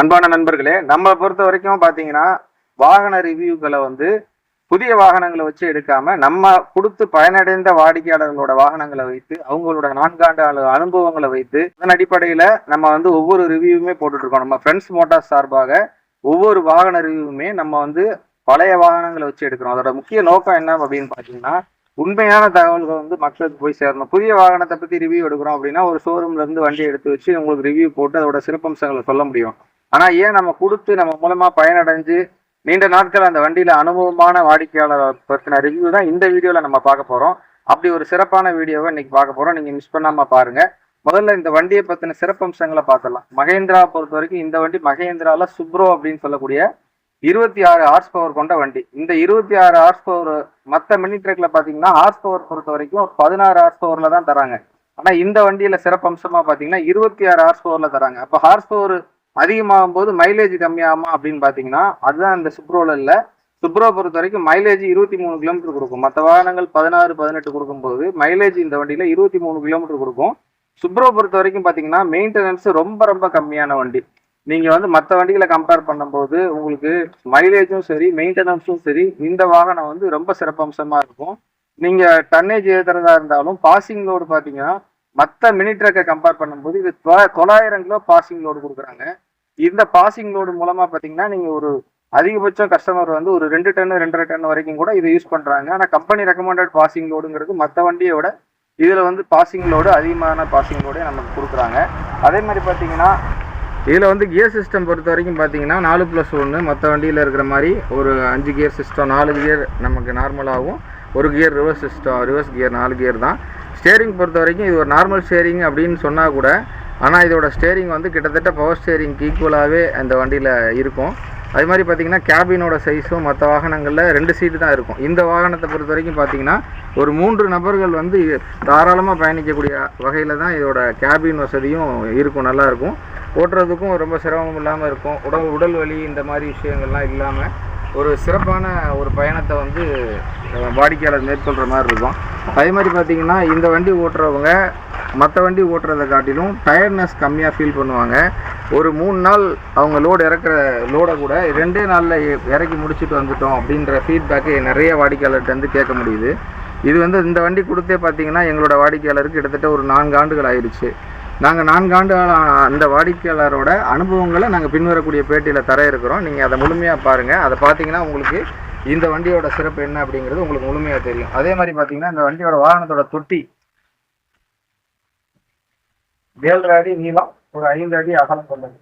அன்பான நண்பர்களே நம்ம பொறுத்த வரைக்கும் பார்த்தீங்கன்னா வாகன ரிவ்யூக்களை வந்து புதிய வாகனங்களை வச்சு எடுக்காம நம்ம கொடுத்து பயனடைந்த வாடிக்கையாளர்களோட வாகனங்களை வைத்து அவங்களோட நான்காண்டு அனுபவங்களை வைத்து அதன் அடிப்படையில நம்ம வந்து ஒவ்வொரு ரிவ்யூவுமே போட்டுட்டு இருக்கோம் நம்ம ஃப்ரெண்ட்ஸ் மோட்டார்ஸ் சார்பாக ஒவ்வொரு வாகன ரிவ்யூவுமே நம்ம வந்து பழைய வாகனங்களை வச்சு எடுக்கிறோம். அதோட முக்கிய நோக்கம் என்ன அப்படின்னு பார்த்தீங்கன்னா உண்மையான தகவல்கள் வந்து மக்களுக்கு போய் சேரணும். புதிய வாகனத்தை பத்தி ரிவ்யூ எடுக்கிறோம் அப்படின்னா ஒரு ஷோரூம்ல இருந்து வண்டி எடுத்து வச்சு உங்களுக்கு ரிவ்யூ போட்டு அதோட சிறப்பம்சங்களை சொல்ல முடியும். ஆனா ஏன் நம்ம கொடுத்து நம்ம மூலமா பயனடைஞ்சு நீண்ட நாட்கள் அந்த வண்டியில அனுபவமான வாடிக்கையாளர் பத்தின ரிவ்யூ தான் இந்த வீடியோல நம்ம பார்க்க போறோம். அப்படி ஒரு சிறப்பான வீடியோவை இன்னைக்கு பார்க்க போறோம். நீங்க மிஸ் பண்ணாம பாருங்க. முதல்ல இந்த வண்டியை பத்தின சிறப்பம்சங்களை பார்த்துடலாம். மகேந்திரா பொறுத்த வரைக்கும் இந்த வண்டி மகேந்திரால சுப்ரோ அப்படின்னு சொல்லக்கூடிய இருபத்தி ஆறு ஹார்ஸ் பவர் கொண்ட வண்டி. இந்த இருபத்தி ஆறு ஹார்ஸ் பவர் மற்ற மினி ட்ரக்ல பாத்தீங்கன்னா ஹார்ஸ் பவர் பொறுத்த வரைக்கும் பதினாறு ஹார்ஸ் பவர்ல தான் தராங்க. ஆனா இந்த வண்டியில சிறப்பம்சமா பாத்தீங்கன்னா இருபத்தி ஆறு ஹார்ஸ் பவர்ல தராங்க. அப்ப ஹார்ஸ் பவர் அதிகமாகும் போது மைலேஜ் கம்மியாகுமா அப்படின்னு பார்த்தீங்கன்னா அதுதான் இந்த சுப்ரோல இல்லை சுப்ரோ பொறுத்த வரைக்கும் மைலேஜ் இருபத்தி மூணு கிலோமீட்டர் கொடுக்கும். மற்ற வாகனங்கள் பதினாறு பதினெட்டு கொடுக்கும்போது மைலேஜ் இந்த வண்டியில் இருபத்தி மூணு கிலோமீட்டர் கொடுக்கும். சுப்ரோ பொறுத்த வரைக்கும் பார்த்தீங்கன்னா மெயின்டெனன்ஸ் ரொம்ப ரொம்ப கம்மியான வண்டி. நீங்கள் வந்து மற்ற வண்டிகளை கம்பேர் பண்ணும்போது உங்களுக்கு மைலேஜும் சரி மெயின்டெனன்ஸும் சரி இந்த வாகனம் வந்து ரொம்ப சிறப்பம்சமாக இருக்கும். நீங்கள் டன்னேஜ் ஏற்றுறதா இருந்தாலும் பாசிங் லோடு பார்த்தீங்கன்னா மற்ற மினி ட்ரக்கை கம்பேர் பண்ணும்போது இது தொ- தொள்ளாயிரம் கிலோ பாசிங் லோடு கொடுக்குறாங்க. இந்த பாசிங் லோடு மூலமா பாத்தீங்கன்னா நீங்க ஒரு அதிகபட்சம் கஸ்டமர் வந்து ஒரு ரெண்டு டன் ரெண்டரை டன் வரைக்கும் கூட இதை யூஸ் பண்றாங்க. ஆனா கம்பெனி ரெக்கமெண்டட் பாசிங் லோடுங்கிறது மற்ற வண்டியை விட இதுல வந்து பாசிங் லோடு அதிகமான பாசிங் லோடே நமக்கு கொடுக்குறாங்க. அதே மாதிரி பாத்தீங்கன்னா இதில் வந்து கியர் சிஸ்டம் பொறுத்த வரைக்கும் பார்த்தீங்கன்னா நாலு ப்ளஸ் ஒன்று மற்ற வண்டியில் இருக்கிற மாதிரி ஒரு அஞ்சு கியர் சிஸ்டம் நாலு கியர் நமக்கு நார்மலாகவும் ஒரு gear reverse system reverse gear நாலு கியர் தான். ஸ்டேரிங் பொறுத்த வரைக்கும் இது ஒரு நார்மல் ஸ்டேரிங் அப்படின்னு சொன்னால் கூட ஆனால் இதோட ஸ்டேரிங் வந்து கிட்டத்தட்ட பவர் ஸ்டேரிங்க்கு ஈக்குவலாகவே அந்த வண்டியில் இருக்கும். அது மாதிரி பார்த்தீங்கன்னா கேபினோட சைஸும் மற்ற வாகனங்களில் ரெண்டு சீட்டு தான் இருக்கும். இந்த வாகனத்தை பொறுத்த வரைக்கும் பார்த்தீங்கன்னா ஒரு மூன்று நபர்கள் வந்து தாராளமாக பயணிக்கக்கூடிய வகையில் தான் இதோட கேபின் வசதியும் இருக்கும் நல்லாயிருக்கும் ஓட்டுறதுக்கும் ரொம்ப சிரமம் இல்லாமல் இருக்கும். உடல் உடல் வலி இந்த மாதிரி விஷயங்கள்லாம் இல்லாமல் ஒரு சிறப்பான ஒரு பயணத்தை வந்து வாடிக்கையாளர் மேற்கொள்கிற மாதிரி இருக்கும். அதே மாதிரி பார்த்தீங்கன்னா இந்த வண்டி ஓட்டுறவங்க மற்ற வண்டி ஓட்டுறதை காட்டிலும் டயர்ட்னஸ் கம்மியாக ஃபீல் பண்ணுவாங்க. ஒரு மூணு நாள் அவங்க லோடு இறக்குற லோடை கூட ரெண்டே நாளில் இறக்கி முடிச்சுட்டு வந்துட்டோம் அப்படின்ற ஃபீட்பேக்கு நிறைய வாடிக்கையாளர்கிட்ட வந்து கேட்க முடியுது. இது வந்து இந்த வண்டி கொடுத்தே பார்த்தீங்கன்னா எங்களோட வாடிக்கையாளருக்கு கிட்டத்தட்ட ஒரு நான்கு ஆண்டுகள் ஆயிடுச்சு. நாங்கள் நான்கு ஆண்டு அந்த வாடிக்கையாளரோட அனுபவங்களை நாங்கள் பின்வரக்கூடிய பேட்டியில் தர இருக்கிறோம். நீங்கள் அதை முழுமையாக பாருங்கள் அதை பார்த்தீங்கன்னா உங்களுக்கு இந்த வண்டியோட சிறப்பு என்ன அப்படிங்கிறது உங்களுக்கு முழுமையாக தெரியும். அதே மாதிரி பார்த்தீங்கன்னா இந்த வண்டியோட வாகனத்தோட தொட்டி ஏழரை அடி நீளம் ஒரு ஐந்து அடி அகலம் கொண்டது.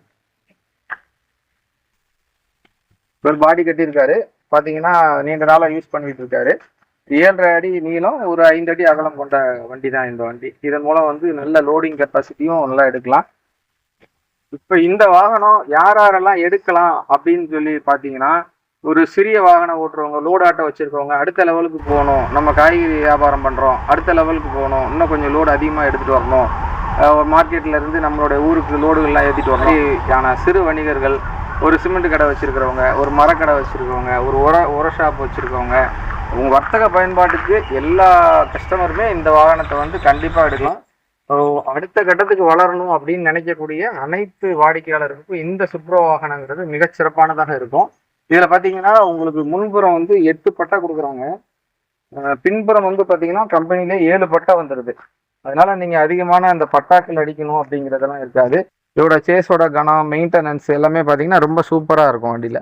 ஒரு பாடி கட்டியிருக்காரு. பார்த்தீங்கன்னா நீண்ட நாளாக யூஸ் பண்ணிட்டு இருக்காரு ஏழரை அடி நீளம் ஒரு ஐந்து அடி அகலம் கொண்ட வண்டி தான் இந்த வண்டி. இதன் மூலம் வந்து நல்ல லோடிங் கெப்பாசிட்டியும் நல்லா எடுக்கலாம். இப்போ இந்த வாகனம் யார் யாரெல்லாம் எடுக்கலாம் அப்படின்னு சொல்லி பார்த்தீங்கன்னா ஒரு சிறிய வாகனம் ஓட்டுறவங்க லோடு ஆட்டோ வச்சுருக்கவங்க அடுத்த லெவலுக்கு போகணும். நம்ம காய்கறி வியாபாரம் பண்ணுறோம் அடுத்த லெவலுக்கு போகணும். இன்னும் கொஞ்சம் லோடு அதிகமாக எடுத்துகிட்டு வரணும். அஹ் இருந்து நம்மளோட ஊருக்கு லோடுகள்லாம் ஏற்றிட்டு வரணும் சிறு வணிகர்கள் ஒரு சிமெண்ட் கடை வச்சுருக்கிறவங்க ஒரு மரக்கடை வச்சுருக்கவங்க ஒரு உர உர ஷாப் வச்சுருக்கவங்க உங்கள் வர்த்தக பயன்பாட்டுக்கு எல்லா கஸ்டமருமே இந்த வாகனத்தை வந்து கண்டிப்பாக எடுக்கலாம். அடுத்த கட்டத்துக்கு வளரணும் அப்படின்னு நினைக்கக்கூடிய அனைத்து வாடிக்கையாளருக்கும் இந்த சுப்ரோ வாகனங்கிறது மிகச் சிறப்பானதாக இருக்கும். இதில் பார்த்தீங்கன்னா உங்களுக்கு முன்புறம் வந்து எட்டு பட்டா கொடுக்குறாங்க பின்புறம் வந்து பார்த்தீங்கன்னா கம்பெனிலே ஏழு பட்டா வந்துடுது அதனால நீங்க அதிகமான அந்த பட்டாக்கள் அடிக்கணும் அப்படிங்கிறதெல்லாம் இருக்காது. இதோட சேஸோட கனம் மெயின்டெனன்ஸ் எல்லாமே பாத்தீங்கன்னா ரொம்ப சூப்பரா இருக்கும் வண்டியில.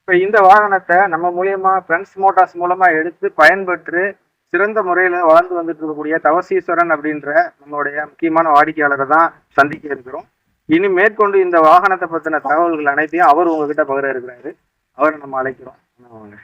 இப்போ இந்த வாகனத்தை நம்ம மூலியமா ஃப்ரெண்ட்ஸ் மோட்டார்ஸ் மூலமா எடுத்து பயன்பெற்று சிறந்த முறையில் வளர்ந்து வந்துட்டு இருக்கக்கூடிய தவசீஸ்வரன் அப்படின்ற நம்மளுடைய முக்கியமான வாடிக்கையாளரை தான் சந்திக்க இருக்கிறோம். இனி மேற்கொண்டு இந்த வாகனத்தை பற்றின தகவல்கள் அனைத்தையும் அவர் உங்ககிட்ட பகிர இருக்கிறாரு அவரை நம்ம அழைக்கிறோம் வாங்க.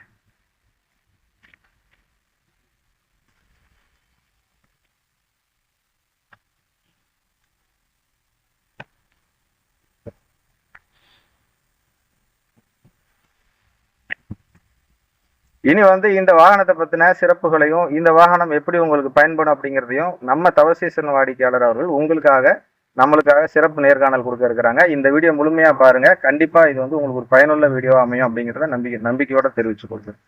இனி வந்து இந்த வாகனத்தை பத்தின சிறப்புகளையும் இந்த வாகனம் எப்படி உங்களுக்கு பயன்படும் அப்படிங்கிறதையும் நம்ம தவசீசன் வாடிக்கையாளர் அவர்கள் உங்களுக்காக நம்மளுக்காக சிறப்பு நேர்காணல் கொடுக்க இருக்கிறாங்க. இந்த வீடியோ முழுமையா பாருங்க. கண்டிப்பா இது வந்து உங்களுக்கு ஒரு பயனுள்ள வீடியோ அமையும் அப்படிங்கிறத நம்பிக்கை நம்பிக்கையோட தெரிவிச்சு கொடுக்குறேன்